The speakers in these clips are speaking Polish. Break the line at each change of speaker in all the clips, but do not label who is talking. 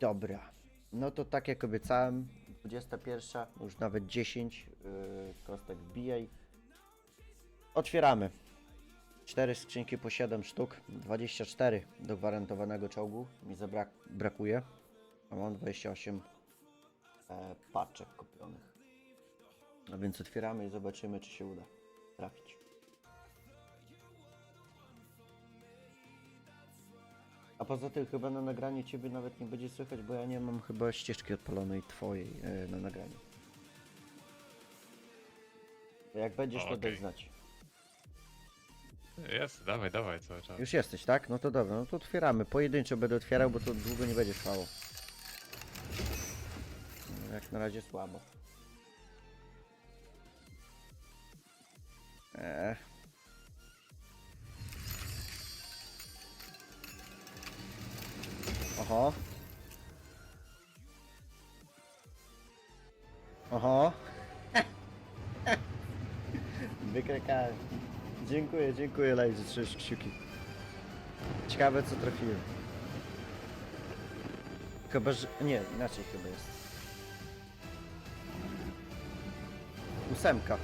Dobra. No to tak jak obiecałem, 21, już nawet 10 yy, kostek wbijaj. Otwieramy. 4 skrzynki po 7 sztuk, 24 do gwarantowanego czołgu mi zabrak brakuje. A mam 28 e, paczek kupionych. A więc otwieramy i zobaczymy czy się uda trafić. A poza tym chyba na nagraniu Ciebie nawet nie będzie słychać, bo ja nie mam chyba ścieżki odpalonej Twojej e, na nagraniu. To jak będziesz, to
Okej.
daj znać.
Jest, dawaj, dawaj cały czas.
Już jesteś, tak? No to dobra, no to otwieramy. Pojedynczo będę otwierał, bo to długo nie będzie trwało. No, Jak na razie słabo. Eee. Oho. Oho. Wykrakałem. Dziękuję, dziękuję Live za trzy kciuki. Ciekawe co trafiłem. Chyba, że... Nie, inaczej chyba jest. Ósemka.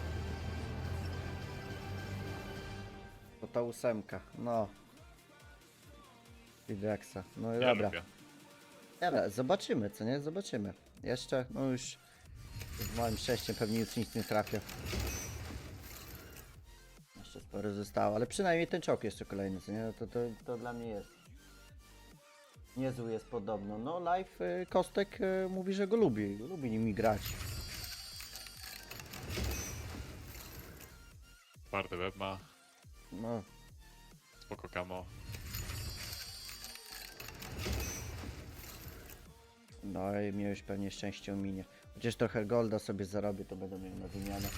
To ta ósemka, no. Idrexa, no i
Ja
dobra.
lubię.
Dobra, zobaczymy, co nie? Zobaczymy. Jeszcze, no już z moim szczęściem pewnie już nic nie trafię. Jeszcze sporo zostało, ale przynajmniej ten czok jeszcze kolejny, co nie? To, to, to dla mnie jest. Niezły jest podobno. No, live y, Kostek y, mówi, że go lubi. Lubi nimi grać.
Twardy web ma,
No,
spoko kamo.
No i już pewnie szczęście ominie. Chociaż trochę golda sobie zarobię, to będę miał na wymianę.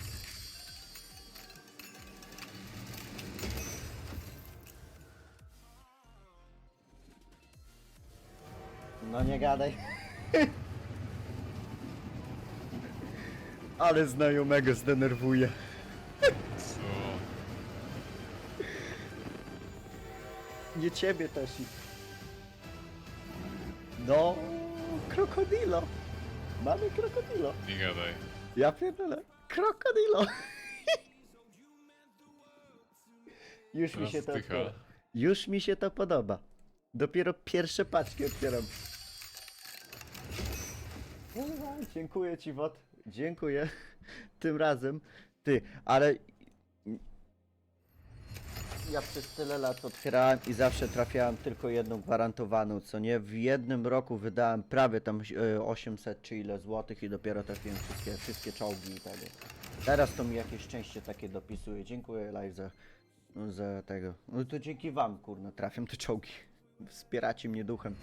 No nie gadaj. Ale znajomego zdenerwuje.
Co?
Nie ciebie też. No, krokodilo. Mamy krokodilo.
Nie gadaj.
Ja pierdolę. Krokodilo. Już mi się to. Już mi się to podoba. Dopiero pierwsze paczki otwieram. Kurwa, Dziękuję ci, Wot. Dziękuję. Tym razem. Ty, ale... Ja przez tyle lat otwierałem i zawsze trafiałem tylko jedną gwarantowaną, co nie? W jednym roku wydałem prawie tam e, 800 czy ile złotych i dopiero trafiłem wszystkie, wszystkie czołgi i tego. Teraz to mi jakieś szczęście takie dopisuje. Dziękuję live za, za tego. No to dzięki wam, kurna, trafiam te czołgi. Wspieracie mnie duchem.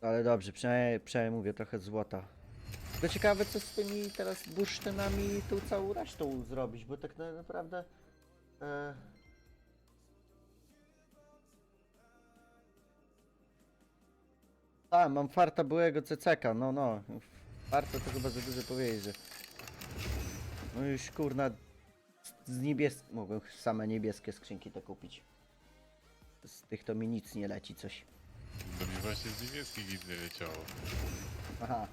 Ale dobrze, przynajmniej, przynajmniej mówię trochę złota. To ciekawe co z tymi teraz bursztynami i tą całą resztą zrobić, bo tak na, naprawdę... E... A, mam farta byłego CCK, no no. Farta to chyba za dużo powiedzieć, że... No już kurna... z- Z niebies... Mogłem same niebieskie skrzynki te kupić. Z tych to mi nic nie leci coś.
Do mnie właśnie z niebieskich nic nie leciało.
Aha.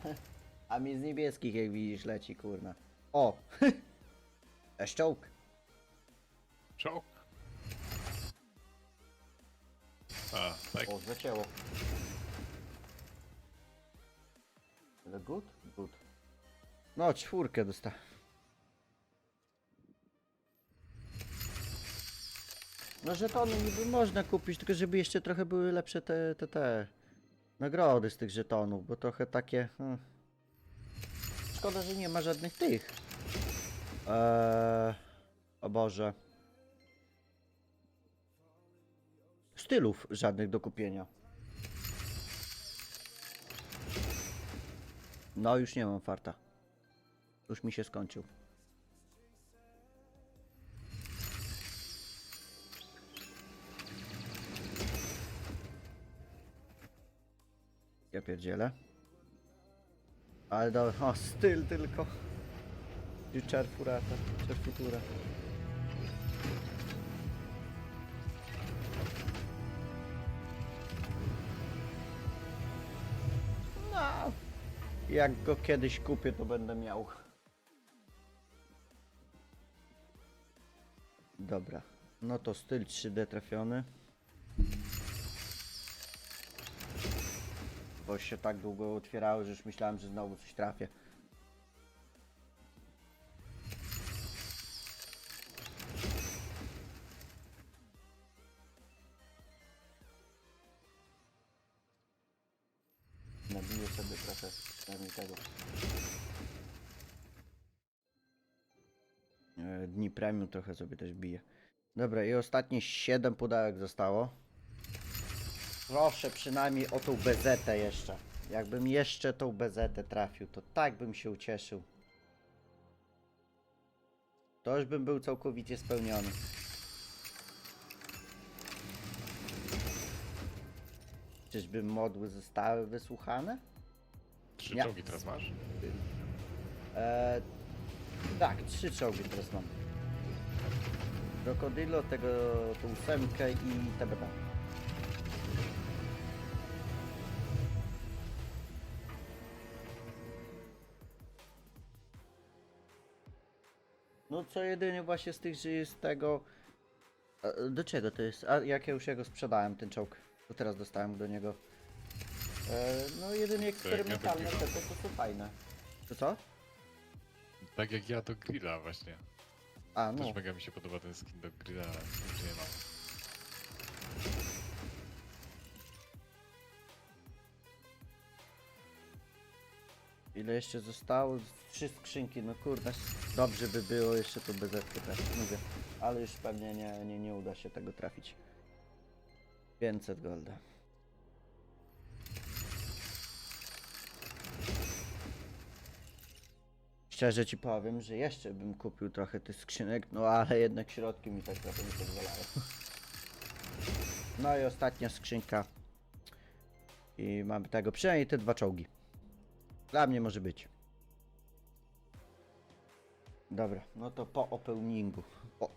A mi z niebieskich jak widzisz leci kurna. O! Eszczołk.
Czołg. A, tak.
O, zacięło. Ale good? Good. No, czwórkę dostałem. No żetony niby można kupić, tylko żeby jeszcze trochę były lepsze te, te, te nagrody z tych żetonów, bo trochę takie... Hmm. Szkoda, że nie ma żadnych tych. Eee, o Boże. Stylów żadnych do kupienia. No już nie mam farta. Już mi się skończył. Ja pierdzielę. Ale dobra, o styl tylko. Czerfurata, czerfutura. No, jak go kiedyś kupię, to będę miał. Dobra, no to styl 3D trafiony. Bo się tak długo otwierało, że już myślałem, że znowu coś trafię. Nabiję sobie trochę przynajmniej tego. E, Dni premium trochę sobie też bije. Dobra, i ostatnie 7 pudełek zostało. Proszę przynajmniej o tą bezetę jeszcze. Jakbym jeszcze tą bezetę trafił, to tak bym się ucieszył. To już bym był całkowicie spełniony. Czyżby modły zostały wysłuchane?
Trzy
Nie.
czołgi teraz masz?
Eee, tak, trzy czołgi teraz mam. Krokodylo, tego, tą ósemkę i TBT. No co jedynie właśnie z tych, że jest tego... A, Do czego to jest? A jak ja już jego sprzedałem, ten czołg, to teraz dostałem do niego. Eee, no jedynie eksperymentalne te, to, to są fajne. To co?
Tak jak ja do grilla właśnie.
A, no.
Też mega mi się podoba ten skin do grilla, ale już nie mam.
Ile jeszcze zostało? Trzy skrzynki, no kurde, dobrze by było jeszcze to bez trafić, mówię. Ale już pewnie nie, nie, nie uda się tego trafić. 500 golda. Szczerze ci powiem, że jeszcze bym kupił trochę tych skrzynek, no ale jednak środki mi tak trochę nie pozwalają. No i ostatnia skrzynka. I mamy tego, przynajmniej te dwa czołgi. Dla mnie może być. Dobra, no to po openingu. Po